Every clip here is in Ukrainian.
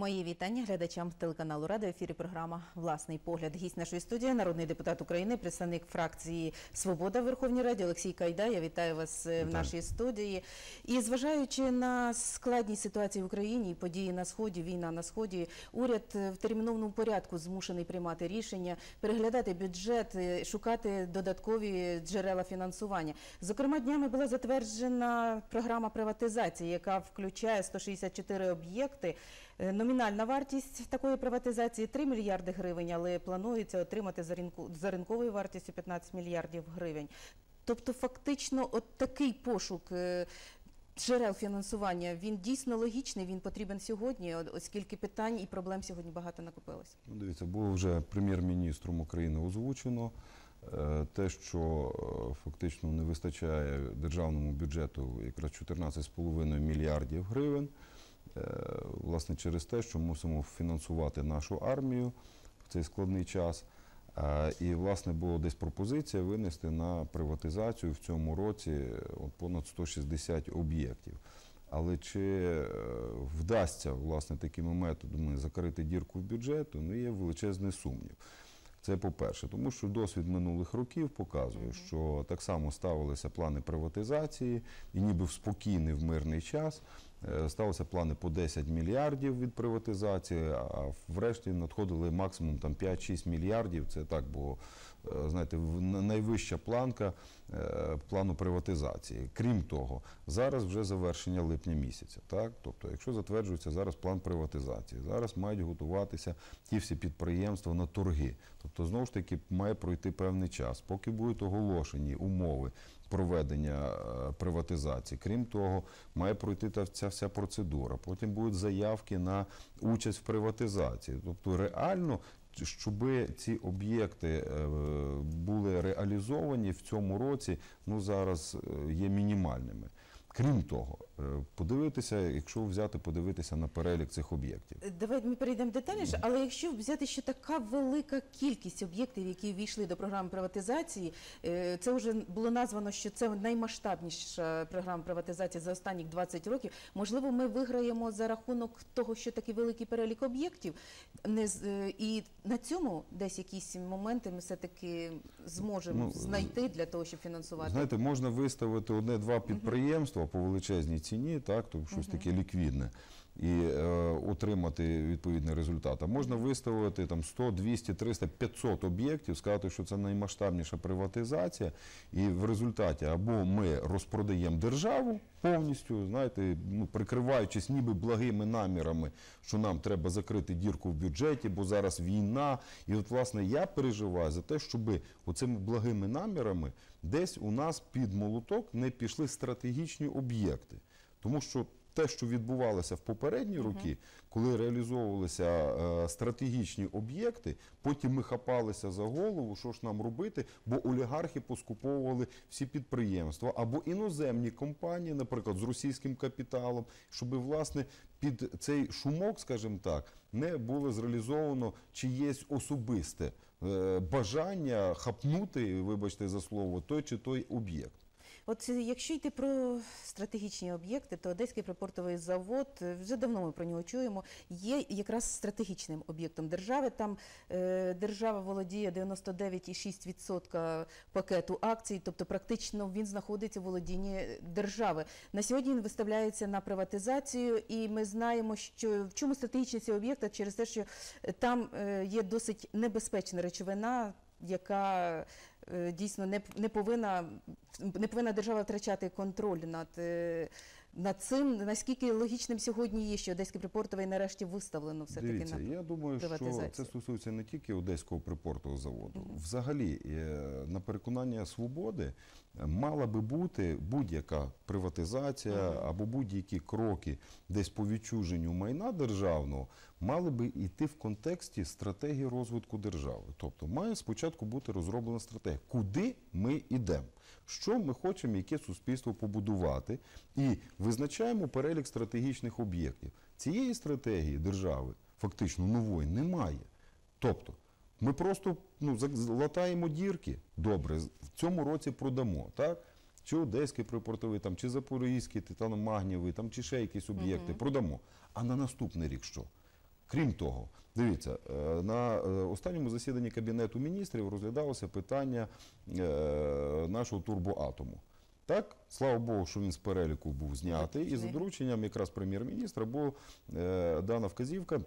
Мої вітання глядачам телеканалу Рада. В ефірі програма Власний погляд. Гість нашої студії, народний депутат України, представник фракції Свобода в Верховній Раді Олексій Кайда. Я вітаю вас е, в нашій студії. І зважаючи на складність ситуації в Україні, події на сході, війна на сході, уряд е, в терміновому порядку змушений приймати рішення, переглядати бюджет, е, шукати додаткові джерела фінансування. Зокрема, днями була затверджена програма приватизації, яка включає 164 об'єкти. Е, Номінальна вартість такої приватизації 3 мільярди гривень, але планується отримати за, ринку, за ринковою вартістю 15 мільярдів гривень. Тобто, фактично, от такий пошук е, джерел фінансування він дійсно логічний, він потрібен сьогодні, оскільки питань і проблем сьогодні багато накопилось. Ну, дивіться, було вже прем'єр-міністром України озвучено е, те, що фактично не вистачає державному бюджету якраз 14,5 мільярдів гривень. Е, Власне, через те, що мусимо фінансувати нашу армію в цей складний час. Е, І, власне, була десь пропозиція винести на приватизацію в цьому році е, понад 160 об'єктів. Але чи вдасться власне такими методами закрити дірку в бюджету, ну є величезний сумнів. Це по-перше, тому що досвід минулих років показує, що так само ставилися плани приватизації, і ніби в спокійний в мирний час е, ставилися плани по 10 мільярдів від приватизації, а врешті надходили максимум там 5-6 мільярдів. Це так було, е, знаєте, найвища планка е, плану приватизації. Крім того, зараз вже завершення липня місяця. Так? Тобто, якщо затверджується зараз план приватизації, зараз мають готуватися ті всі підприємства на торги. Тобто, знову ж таки, має пройти певний час, поки будуть оголошені умови проведення е, приватизації. Крім того, має пройти та ця вся процедура. Потім будуть заявки на участь в приватизації. Тобто, реально. Щоб ці об'єкти е, були реалізовані в цьому році, ну зараз е, є мінімальними. Крім того, подивитися, якщо взяти, подивитися на перелік цих об'єктів. Е, Давайте ми перейдемо детальніше, але якщо взяти, що така велика кількість об'єктів, які війшли до програми приватизації, е, це вже було названо, що це наймасштабніша програма приватизації за останні 20 років. Можливо, ми виграємо за рахунок того, що такий великий перелік об'єктів, е, і на цьому десь якісь моменти ми все-таки зможемо Ну, знайти для того, щоб фінансувати. Знаєте, можна виставити одне-два підприємства по величезній ціні, так, тобто щось таке ліквідне, і е, отримати відповідний результат. А можна виставити там 100, 200, 300, 500 об'єктів, сказати, що це наймасштабніша приватизація, і в результаті або ми розпродаємо державу повністю, знаєте, ну, прикриваючись ніби благими намірами, що нам треба закрити дірку в бюджеті, бо зараз війна. І от, власне, я переживаю за те, щоб оцими благими намірами десь у нас під молоток не пішли стратегічні об'єкти. Тому що те, що відбувалося в попередні роки, коли реалізовувалися е, стратегічні об'єкти, потім ми хапалися за голову, що ж нам робити, бо олігархи поскуповували всі підприємства або іноземні компанії, наприклад, з російським капіталом, щоб власне під цей шумок, скажімо так, не було зреалізовано чиєсь особисте е, бажання хапнути, вибачте за слово, той чи той об'єкт. От е, якщо йти про стратегічні об'єкти, то Одеський припортовий завод е, вже давно ми про нього чуємо. Є якраз стратегічним об'єктом держави. Там е, держава володіє 99,6% пакету акцій, тобто практично він знаходиться в володінні держави. На сьогодні він виставляється на приватизацію, і ми знаємо, що в чому стратегічність цього об'єкта через те, що там е, є досить небезпечна речовина. Яка е, дійсно не, не повинна не повинна держава втрачати контроль над, е, над цим. Наскільки логічним сьогодні є, що Одеський припортовий нарешті виставлено все таки Дивіться, на я думаю, що це стосується не тільки Одеського припортового заводу. Взагалі, е, на переконання свободи мала би бути будь-яка приватизація або будь-які кроки десь по відчуженню майна державного, мали би йти в контексті стратегії розвитку держави. Тобто має спочатку бути розроблена стратегія, куди ми йдемо. Що ми хочемо, яке суспільство побудувати, і визначаємо перелік стратегічних об'єктів. Цієї стратегії держави фактично нової немає. Тобто, ми просто ну, латаємо дірки. Добре, в цьому році продамо, так? Чи Одеський припортовий, там, чи Запорізький, титаномагнієвий, там, чи ще якісь об'єкти продамо. А на наступний рік що? Крім того, дивіться, е, на е, останньому засіданні Кабінету міністрів розглядалося питання е, нашого турбоатому. Так, слава Богу, що він з переліку був знятий, і за дорученням якраз прем'єр-міністра була дана вказівка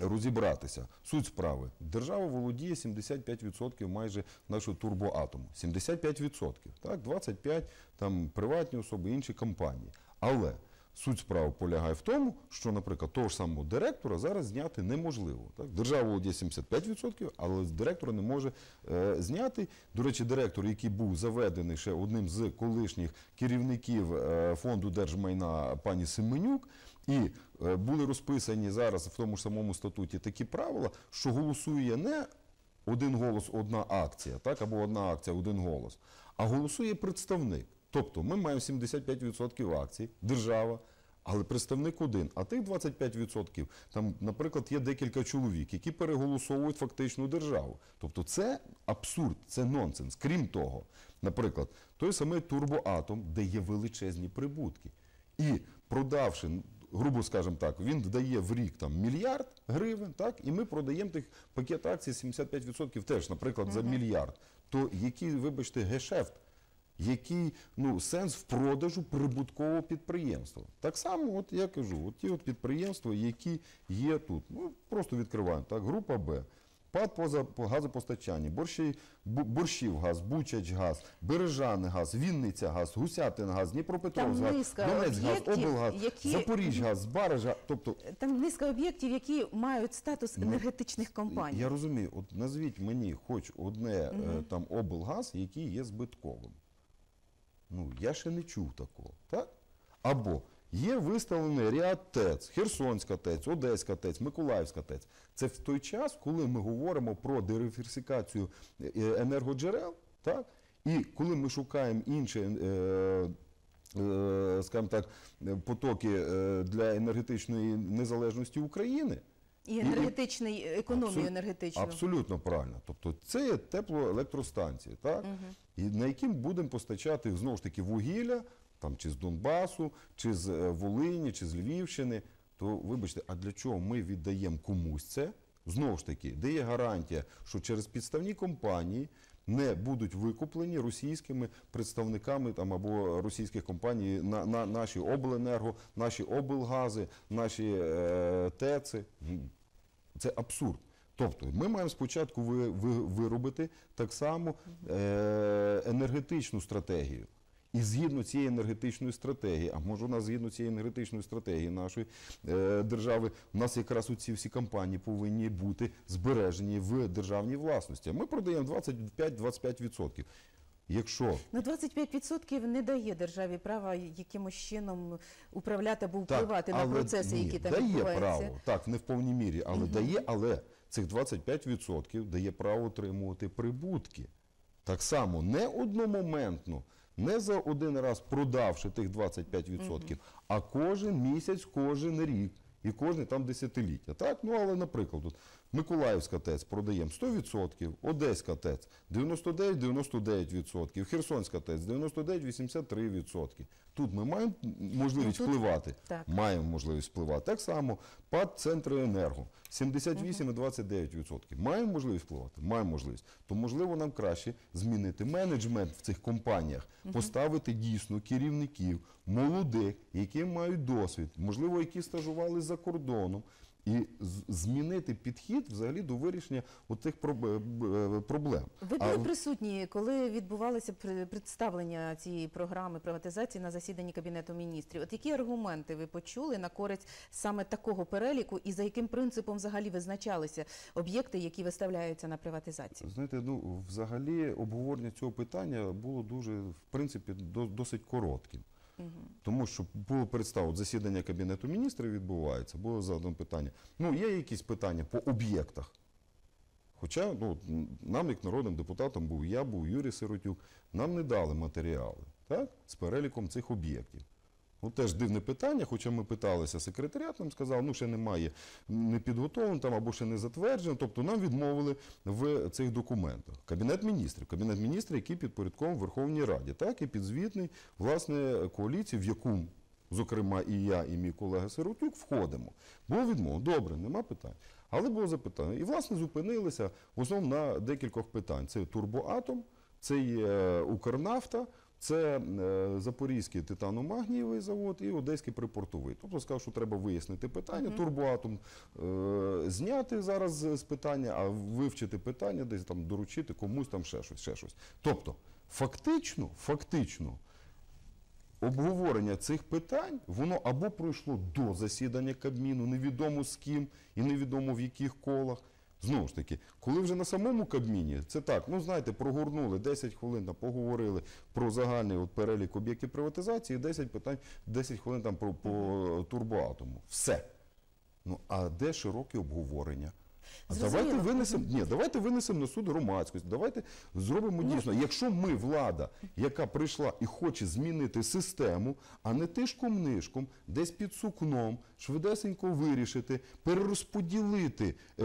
розібратися. Суть справи. Держава володіє 75% майже нашого турбоатому. 75%. Так, 25% там приватні особи, інші компанії. Але суть справи полягає в тому, що, наприклад, того ж самого директора зараз зняти неможливо. Так? Держава володіє 75%, але директора не може е, зняти. До речі, директор, який був заведений ще одним з колишніх керівників е, фонду держмайна пані Семенюк, і е, були розписані зараз в тому ж самому статуті такі правила, що голосує не один голос, одна акція, так, або одна акція, один голос, а голосує представник. Тобто ми маємо 75% акцій, держава, але представник один. А тих 25%, там, наприклад, є декілька чоловік, які переголосовують фактично державу. Тобто це абсурд, це нонсенс. Крім того, наприклад, той самий турбоатом, де є величезні прибутки. І продавши, грубо скажемо так, він дає в рік там мільярд гривень, так, і ми продаємо тих пакет акцій 75% теж, наприклад, за мільярд. То який, вибачте, гешефт? Який ну, сенс в продажу прибуткового підприємства? Так само, от я кажу, от ті от підприємства, які є тут. Ну, просто відкриваємо. Так, група Б. ПАД поза по газопостачанні, борщі, Борщівгаз, Бучачгаз, Бережанигаз, Вінницягаз, Гусятингаз, Дніпропетровськгаз, Донецькгаз, облгаз, які- Запоріжгаз, Баража. Тобто Там низка об'єктів, які мають статус Ну, енергетичних компаній. Я розумію, от назвіть мені хоч одне е, там облгаз, який є збитковим. Ну, я ще не чув такого, так? Або є виставлений ряд ТЕЦ, Херсонська ТЕЦ, Одеська ТЕЦ, Миколаївська ТЕЦ. Це в той час, коли ми говоримо про диверсифікацію е, енергоджерел, так? І коли ми шукаємо інші. Е, е, скажімо так, е, потоки е, для енергетичної незалежності України, І енергетичний, економію Абсолют- енергетичну. Абсолютно правильно. Тобто це є теплоелектростанції, так? І на яким будемо постачати знову ж таки вугілля, там чи з Донбасу, чи з е, Волині, чи з Львівщини. То вибачте, а для чого ми віддаємо комусь це? Знову ж таки, де є гарантія, що через підставні компанії не будуть викуплені російськими представниками там або російських компаній на, на наші обленерго, наші облгази, наші е, ТЕЦи. Це абсурд. Тобто ми маємо спочатку ви, ви, виробити так само е, енергетичну стратегію. І згідно цієї енергетичної стратегії, а може у нас згідно цієї енергетичної стратегії нашої е, держави, у нас якраз у ці всі компанії повинні бути збережені в державній власності. Ми продаємо 25-25%. Якщо Ну, 25% не дає державі права якимось чином управляти або Так, впливати на процеси, ні, які там дає відбуваються. право, так, не в повній мірі, але дає, але цих 25% дає право отримувати прибутки. Так само, не одномоментно, не за один раз продавши тих 25%, а кожен місяць, кожен рік. І кожне там десятиліття. Так? Ну, але, наприклад, от Миколаївська ТЕЦ продаємо 100%, Одеська ТЕЦ 99-99%, Херсонська ТЕЦ 99-83%. Тут ми маємо можливість тут- впливати. так. Маємо можливість впливати. Так само ПАД Центренерго 78,29%. Маємо можливість впливати? Маємо можливість. То можливо нам краще змінити менеджмент в цих компаніях, поставити дійсно керівників, молодих, які мають досвід, можливо, які стажували за кордоном. І змінити підхід взагалі до вирішення цих проблем. Ви А були присутні, коли відбувалося представлення цієї програми приватизації на засіданні Кабінету міністрів. От які аргументи ви почули на користь саме такого переліку і за яким принципом взагалі визначалися об'єкти, які виставляються на приватизацію? Знаєте, ну взагалі обговорення цього питання було дуже, в принципі, до- досить коротким. Тому що було представлено засідання Кабінету міністрів відбувається, було задано питання. Ну, є якісь питання по об'єктах. Хоча ну, нам, як народним депутатом, був я, був Юрій Сиротюк, нам не дали матеріали так, з переліком цих об'єктів. Ну, теж дивне питання, хоча ми питалися, секретаріат нам сказав, ну ще немає, не підготовлено там або ще не затверджено. Тобто нам відмовили в цих документах. Кабінет міністрів, кабінет міністрів, який підпорядкований Верховній Раді, так і підзвітний власне коаліції, в яку зокрема і я, і мій колега Сиротюк, входимо. Було відмова. Добре, нема питань. Але було запитання. І, власне, зупинилися в основному на декількох питань. Це турбоатом, це є Укрнафта, це е, Запорізький титано-магнієвий завод і Одеський припортовий. Тобто сказав, що треба вияснити питання. Турбоатом е, зняти зараз з з питання, а вивчити питання, десь там доручити комусь там ще щось, ще щось. Тобто, фактично, фактично, обговорення цих питань, воно або пройшло до засідання Кабміну, невідомо з ким і невідомо в яких колах. Знову ж таки, коли вже на самому Кабміні, це так, ну знаєте, прогорнули 10 хвилин, там, поговорили про загальний от, перелік об'єктів приватизації, 10 питань, 10 хвилин там про по турбоатому. Все. Ну а де широке обговорення? А давайте винесемо, ні, давайте винесемо на суд громадськості. Давайте зробимо дійсно. Якщо ми влада, яка прийшла і хоче змінити систему, а не тишком нишком, десь під сукном, швидесенько вирішити, перерозподілити, е,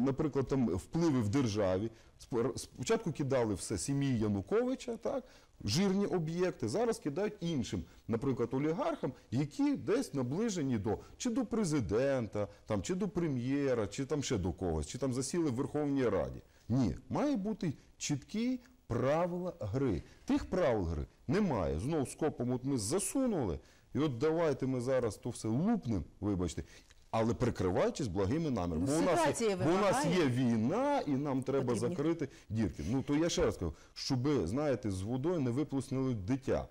наприклад, там впливи в державі. Спо- Спочатку кидали все сім'ї Януковича, так. Жирні об'єкти зараз кидають іншим, наприклад, олігархам, які десь наближені до чи до президента, там, чи до прем'єра, чи там ще до когось, чи там засіли в Верховній Раді. Ні, має бути чіткі правила гри. Тих правил гри немає. Знову скопом от ми засунули, і от давайте ми зараз то все лупнем, вибачте. Але прикриваючись благими намірами. Ну, бо, у нас, бо у нас є війна, і нам треба Потрібні. закрити дірки. Ну то я ще раз кажу, щоб, знаєте, з водою не виплеснили дитя.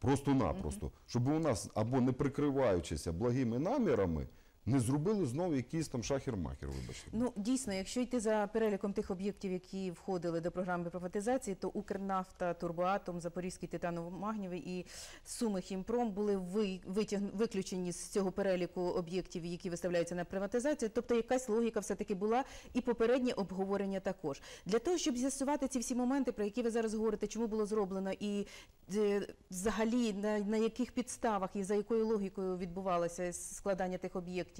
Просто-напросто. Щоб у нас або не прикриваючися благими намірами, не зробили знову якийсь там шахер-махер, вибачте. Ну дійсно, якщо йти за переліком тих об'єктів, які входили до програми приватизації, то Укрнафта, Турбоатом, Запорізький титаново-магнівий і Суми Хімпром були ви- витяг- виключені з цього переліку об'єктів, які виставляються на приватизацію. Тобто якась логіка все таки була, і попереднє обговорення також. Для того, щоб з'ясувати ці всі моменти, про які ви зараз говорите, чому було зроблено, і е, взагалі на яких підставах і за якою логікою відбувалося складання тих об'єктів,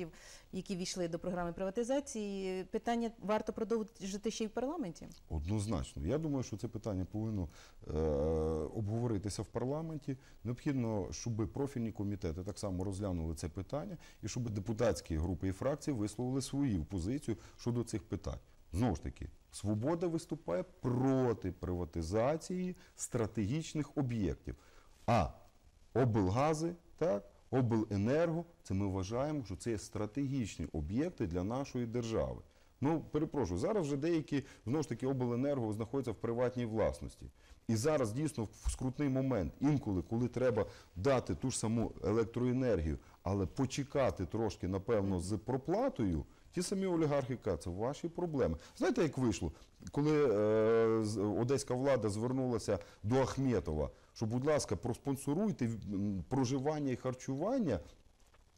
які війшли до програми приватизації, питання варто продовжити ще й в парламенті. Однозначно. Я думаю, що це питання повинно е, обговоритися в парламенті. Необхідно, щоб профільні комітети так само розглянули це питання, і щоб депутатські групи і фракції висловили свою позицію щодо цих питань. Знову ж таки, свобода виступає проти приватизації стратегічних об'єктів. А облгази, так, обленерго, це ми вважаємо, що це є стратегічні об'єкти для нашої держави. Ну, перепрошую, зараз вже деякі знову ж таки обленерго знаходяться в приватній власності. І зараз дійсно в скрутний момент, інколи, коли треба дати ту ж саму електроенергію, але почекати трошки, напевно, з проплатою, ті самі олігархи кажуть, це ваші проблеми. Знаєте, як вийшло, коли е, одеська влада звернулася до Ахметова, що, будь ласка, проспонсоруйте проживання і харчування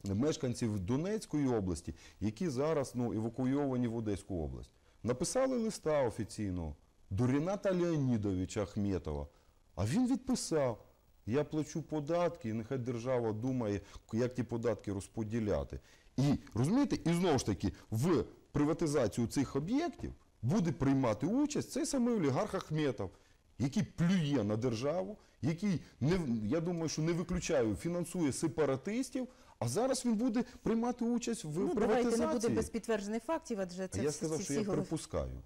мешканців Донецької області, які зараз ну, евакуйовані в Одеську область. Написали листа офіційного до Ріната Леонідовича Ахметова, а він відписав. Я плачу податки, і нехай держава думає, як ті податки розподіляти. І розумієте, і знову ж таки, в приватизацію цих об'єктів буде приймати участь цей самий олігарх Ахметов, який плює на державу, який не я думаю, що не виключаю, фінансує сепаратистів. А зараз він буде приймати участь в Ну, давайте не буде без підтверджених фактів, адже А це я сказав, що всі я припускаю.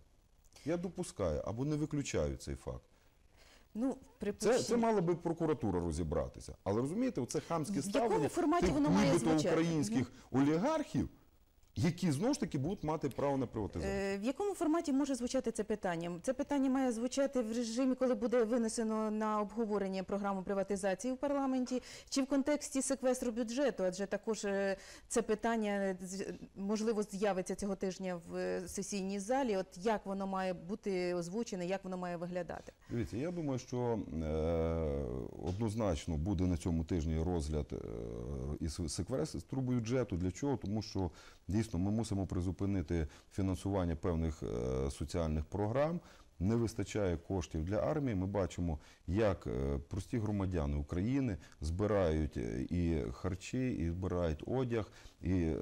Я допускаю або не виключаю цей факт. Ну, Це, припущення. це мала би прокуратура розібратися. Але розумієте, оце хамське В якому ставлення форматі тих воно має звучати? українських олігархів, які знову ж таки будуть мати право на приватизацію. Е, В якому форматі може звучати це питання? Це питання має звучати в режимі, коли буде винесено на обговорення програму приватизації в парламенті, чи в контексті секвестру бюджету? Адже також е, це питання з- можливо з'явиться цього тижня в е, сесійній залі. От як воно має бути озвучене, як воно має виглядати? Дивіться, я думаю, що е, однозначно буде на цьому тижні розгляд е, із секвестру бюджету. Для чого? Тому що дійсно ми мусимо призупинити фінансування певних е, соціальних програм. Не вистачає коштів для армії. Ми бачимо, як е, прості громадяни України збирають е, і харчі, і збирають одяг, і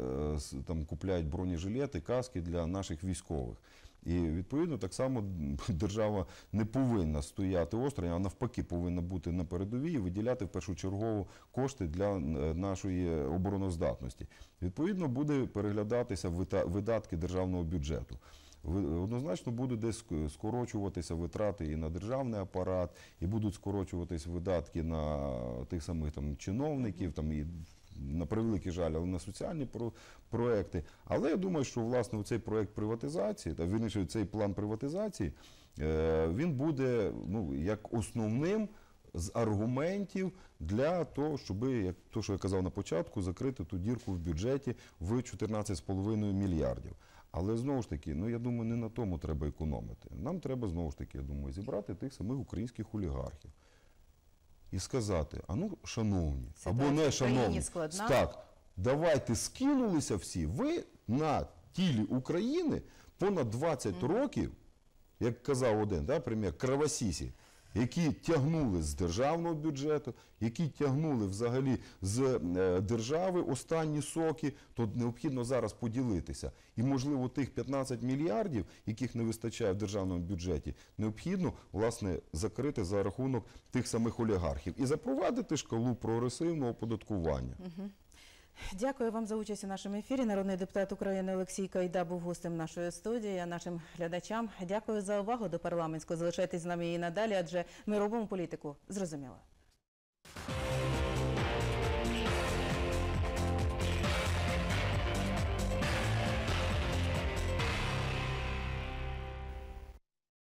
там купляють бронежилети, каски для наших військових. І відповідно так само держава не повинна стояти осторонь, а навпаки повинна бути на передовій і виділяти в першу чергу кошти для е, нашої обороноздатності. Відповідно, буде переглядатися видатки державного бюджету. Однозначно будуть десь скорочуватися витрати і на державний апарат, і будуть скорочуватися видатки на тих самих там чиновників, там і на превеликий жаль, але на соціальні про- проекти. Але я думаю, що власне цей проект приватизації, та вірніше цей план приватизації, е, він буде ну як основним з аргументів для того, щоб, як то, що я казав на початку, закрити ту дірку в бюджеті в 14,5 мільярдів. Але знову ж таки, ну я думаю, не на тому треба економити. Нам треба знову ж таки, я думаю, зібрати тих самих українських олігархів і сказати: а ну, шановні, або не шановні, так, давайте скинулися всі. Ви на тілі України понад 20 років, як казав один да, прем'єр, кровосісі, які тягнули з державного бюджету, які тягнули взагалі з е, держави останні соки, то необхідно зараз поділитися. І, можливо, тих 15 мільярдів, яких не вистачає в державному бюджеті, необхідно власне закрити за рахунок тих самих олігархів і запровадити шкалу прогресивного оподаткування. Дякую вам за участь у нашому ефірі. Народний депутат України Олексій Кайда був гостем нашої студії. А нашим глядачам дякую за увагу до парламентського. Залишайтесь з нами і надалі, адже ми робимо політику зрозуміло.